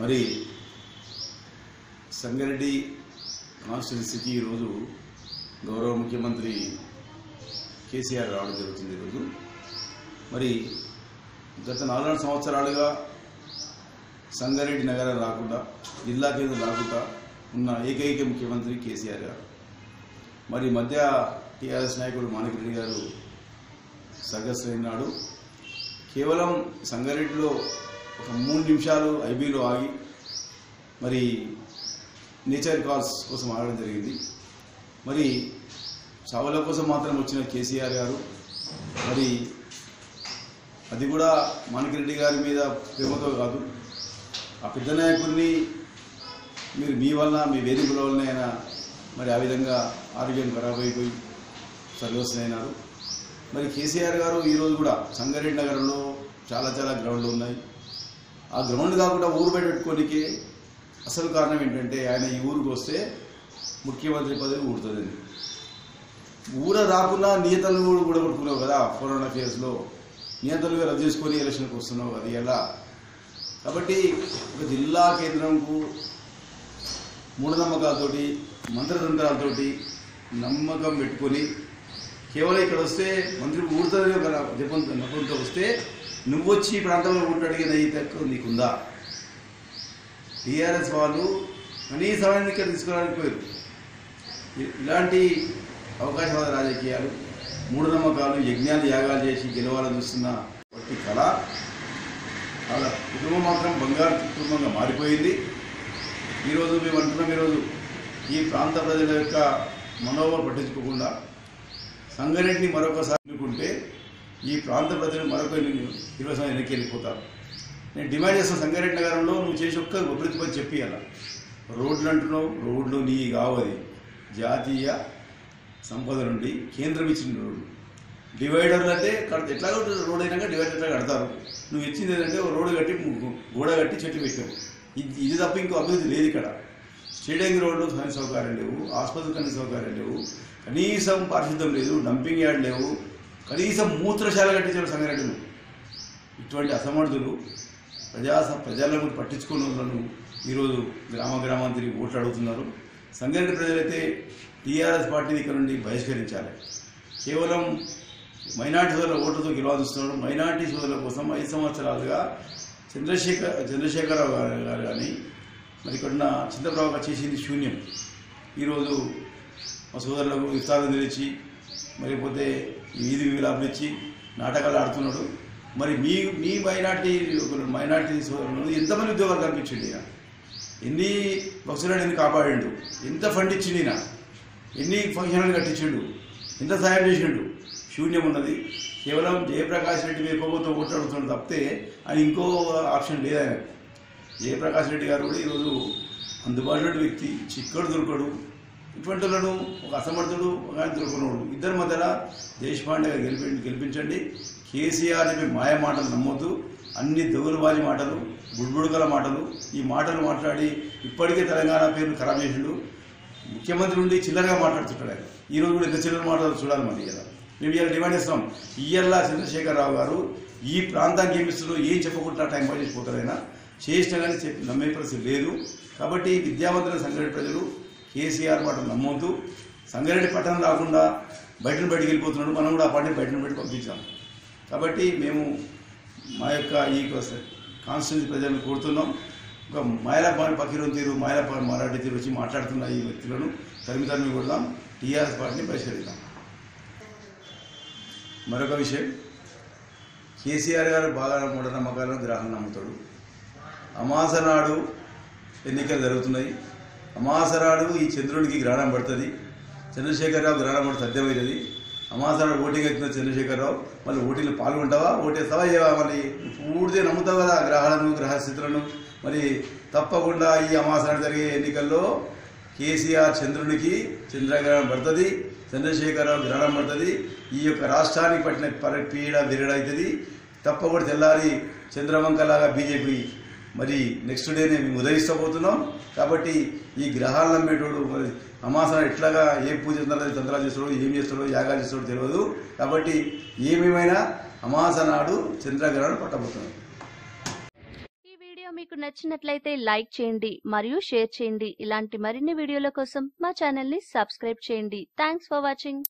మరి సంగారెడ్డి కాన్స్టిట్యున్సీకి ఈరోజు గౌరవ ముఖ్యమంత్రి కేసీఆర్ రావడం జరుగుతుంది ఈరోజు. మరి గత నాలుగు సంవత్సరాలుగా సంగారెడ్డి నగరం రాకుండా జిల్లా కేంద్రం రాకుండా ఉన్న ఏకైక ముఖ్యమంత్రి కేసీఆర్ గారు. మరి మధ్య టీఆర్ఎస్ నాయకుడు మాణికరెడ్డి గారు సర్గస్రైనాడు కేవలం సంగారెడ్డిలో ఒక మూడు నిమిషాలు ఐబీలో ఆగి మరి నేచర్ కాల్స్ కోసం ఆడడం జరిగింది. మరి చావుల కోసం మాత్రం వచ్చిన కేసీఆర్ గారు మరి అది కూడా మాణికరెడ్డి గారి మీద ప్రేమతో కాదు. ఆ పెద్ద నాయకుడిని మీరు మీ వలన మీ వేదికల వలన ఆయన మరి ఆ విధంగా ఆరోగ్యం ఖరాబ్ అయిపోయి సర్వస్వైనారు మరి కేసీఆర్ గారు ఈరోజు కూడా సంగారెడ్డి నగరంలో చాలా చాలా గ్రౌండ్లు ఉన్నాయి. ఆ గ్రౌండ్ కాకుండా ఊరు బయట పెట్టుకోనికి అసలు కారణం ఏంటంటే ఆయన ఈ ఊరికి వస్తే ముఖ్యమంత్రి పదవి ఊడుతుంది ఊర రాకుండా నియతలు కూడా కూడా కొట్టుకున్నావు కదా కరోనా ఇయర్స్లో నియతలుగా రద్దు చేసుకొని ఎలక్షన్కి వస్తున్నావు అది ఎలా? కాబట్టి ఒక జిల్లా కేంద్రంకు మూఢనమ్మకాలతోటి మంత్రతంత్రాలతోటి నమ్మకం పెట్టుకొని కేవలం ఇక్కడ వస్తే మంత్రి ఊరుతుంది ఒక జపం నమ్మకంతో వస్తే నువ్వు వచ్చి ఈ ప్రాంతంలో ఊట అడిగిన ఈ తక్కువ నీకుందా? టీఆర్ఎస్ వాళ్ళు కనీసమైన ఇక్కడ తీసుకురావడానికి పోయారు. ఇలాంటి అవకాశవాద రాజకీయాలు మూఢనమ్మకాలు యజ్ఞాలు యాగాలు చేసి గెలవాలని చూస్తున్న వట్టి కళ వాళ్ళ కుటుంబం మాత్రం బంగారు కుటుంబంగా మారిపోయింది. ఈరోజు మేము అంటున్నాం ఈరోజు ఈ ప్రాంత ప్రజల యొక్క మనోభావం పట్టించుకోకుండా సంగారెడ్డిని మరొకసారి ఎన్నుకుంటే ఈ ప్రాంత ప్రజలు మరొక ఇరవై సంవత్సరం వెనక్కి వెళ్ళిపోతారు నేను డిమాండ్ చేస్తాను సంగారెడ్డి నగరంలో నువ్వు చేసి ఒక్క అభివృద్ధి పని చెప్పి అలా. రోడ్లు అంటున్నావు రోడ్లు నీ కావది జాతీయ సంపద నుండి కేంద్రం ఇచ్చిన రోడ్లు. డివైడర్లు అంటే కడ ఎట్లా రోడ్ అయినాక డివైడర్ ఎట్లా కడతారు. నువ్వు ఇచ్చింది ఏంటంటే ఒక రోడ్డు కట్టి గోడ కట్టి చెట్టు పెట్టావు. ఇది ఇది తప్ప ఇంకో అభివృద్ధి లేదు ఇక్కడ. స్టేడియం రోడ్లు కనీస సౌకర్యాలు లేవు ఆసుపత్రి కనీస సౌకర్యాలు లేవు. కనీసం పారిశుద్ధం లేదు డంపింగ్ యార్డ్ లేవు కనీసం మూత్రశాల కట్టించారు సంగారెడ్డిలో ఇటువంటి అసమర్థులు ప్రజా ప్రజలను పట్టించుకున్న వాళ్ళను ఈరోజు గ్రామ గ్రామం తిరిగి ఓట్లు అడుగుతున్నారు. సంగారెడ్డి ప్రజలైతే టీఆర్ఎస్ పార్టీని ఇక్కడ నుండి బహిష్కరించాలి. కేవలం మైనార్టీ సోదరుల ఓట్లతో గెలవాల్స్తున్నారు మైనార్టీ సోదరుల కోసం ఐదు సంవత్సరాలుగా చంద్రశేఖర్ చంద్రశేఖరరావు గారు గారు కానీ మరి ఇక్కడున్న చింతప్రభాకర్ చేసింది శూన్యం. ఈరోజు మా సోదరులకు విస్తారం తెచ్చి మరి పోతే వీధి విలాపలు ఇచ్చి నాటకాలు ఆడుతున్నాడు. మరి మీ మీ మైనార్టీ మైనార్టీ సోదరులు ఎంతమంది ఉద్యోగాలు కల్పించండి ఈయన? ఎన్ని బక్సులను ఎన్ని కాపాడిండు? ఎంత ఫండ్ ఇచ్చిండు ఈయన? ఎన్ని ఫంక్షన్లు కట్టించిండు? ఎంత సాయం చేసిండు? శూన్యం ఉన్నది. కేవలం జయప్రకాష్ రెడ్డి మీ ప్రభుత్వం ఓట్లాడుతున్నాడు తప్పితే అని ఇంకో ఆప్షన్ లేదు ఆయన జయప్రకాష్ రెడ్డి గారు కూడా ఈరోజు అందుబాటులో వ్యక్తి చిక్కడు దొరకడు ఇటువంటి వాళ్ళను ఒక అసమర్థుడు ఒక ఆయన దొరకనోడు ఇద్దరి మధ్యన దేశపాండే గెలిపి గెలిపించండి. కేసీఆర్ అనే మాయ మాటలు నమ్మొద్దు. అన్ని దొంగలబాజి మాటలు గుడ్బుడుకల మాటలు. ఈ మాటలు మాట్లాడి ఇప్పటికే తెలంగాణ పేరు ఖరాబ్ చేసిండు. ముఖ్యమంత్రి నుండి చిల్లరగా మాట్లాడుతుంటాడు ఆయన. ఈ రోజు కూడా ఎంత చిల్లర మాటలు చూడాలి మరి ఇలా మేము ఇలా డిమాండ్ చేస్తాం ఇయ్యల్లా చంద్రశేఖరరావు గారు ఈ ప్రాంతానికి ఏమిస్తున్నారు ఏం చెప్పకుండా టైం పాస్ చేసిపోతారు ఆయన. చేసినా కానీ చెప్పి నమ్మే పరిస్థితి లేదు. కాబట్టి విద్యావంతుల సంఘటన ప్రజలు కేసీఆర్ మాట నమ్మొద్దు. సంగారెడ్డి పట్టణం రాకుండా బయటను బయటకు వెళ్ళిపోతున్నాడు. మనం కూడా ఆ పార్టీని బయటను బయట పంపించాం. కాబట్టి మేము మా యొక్క ఈ కాన్స్టిట్యూన్సీ ప్రజలను కోరుతున్నాం. ఒక మైలాపాడు పకీరం తీరు మైలాపాడు మరాఠీ తీరు వచ్చి మాట్లాడుతున్న ఈ వ్యక్తులను తరిమితరిమి కొడదాం. టీఆర్ఎస్ పార్టీని పరిష్కరిద్దాం మరొక విషయం. కేసీఆర్ గారు బాగా మూఢనమ్మకాలను గ్రహాలను నమ్ముతాడు. అమాస నాడు ఎన్నికలు జరుగుతున్నాయి. అమాసరాడు ఈ చంద్రుడికి గ్రహణం పడుతుంది. చంద్రశేఖరరావు గ్రహణం పడి సాధ్యమవుతుంది అమాసరాడు ఓటింగ్ వచ్చిన చంద్రశేఖరరావు? మళ్ళీ ఓటింగ్లో పాల్గొంటావా? ఓటేస్తావా? ఏవా? మళ్ళీ పూర్తిగా నమ్ముతావు కదా గ్రహాలను గ్రహస్థితులను. మరి తప్పకుండా ఈ అమాసరాడు జరిగే ఎన్నికల్లో కేసీఆర్ చంద్రునికి చంద్రగ్రహణం పడుతుంది. చంద్రశేఖరరావు గ్రహణం పడుతుంది. ఈ యొక్క రాష్ట్రానికి పట్టిన పర పీడ విరడవుతుంది తప్పకుండా తెల్లారి చంద్రవంకలాగా బీజేపీ మరి నెక్స్ట్ డేనే మేము ఉదయిస్తబోతున్నాం. కాబట్టి ఈ గ్రహాలు నమ్మేటోడు మరి అమాస ఎట్లాగా ఏ పూజ చేస్తున్నాడో, తంత్రాలు చేస్తాడో ఏం చేస్తాడో యాగాలు చేస్తాడో తెలియదు. కాబట్టి ఏమేమైనా అమాస నాడు చంద్రగ్రహణం పట్టబోతున్నాం ఈ వీడియో మీకు నచ్చినట్లయితే లైక్ చేయండి మరియు షేర్ చేయండి. ఇలాంటి మరిన్ని వీడియోల కోసం మా ఛానల్ని సబ్స్క్రైబ్ చేయండి. Thanks for watching.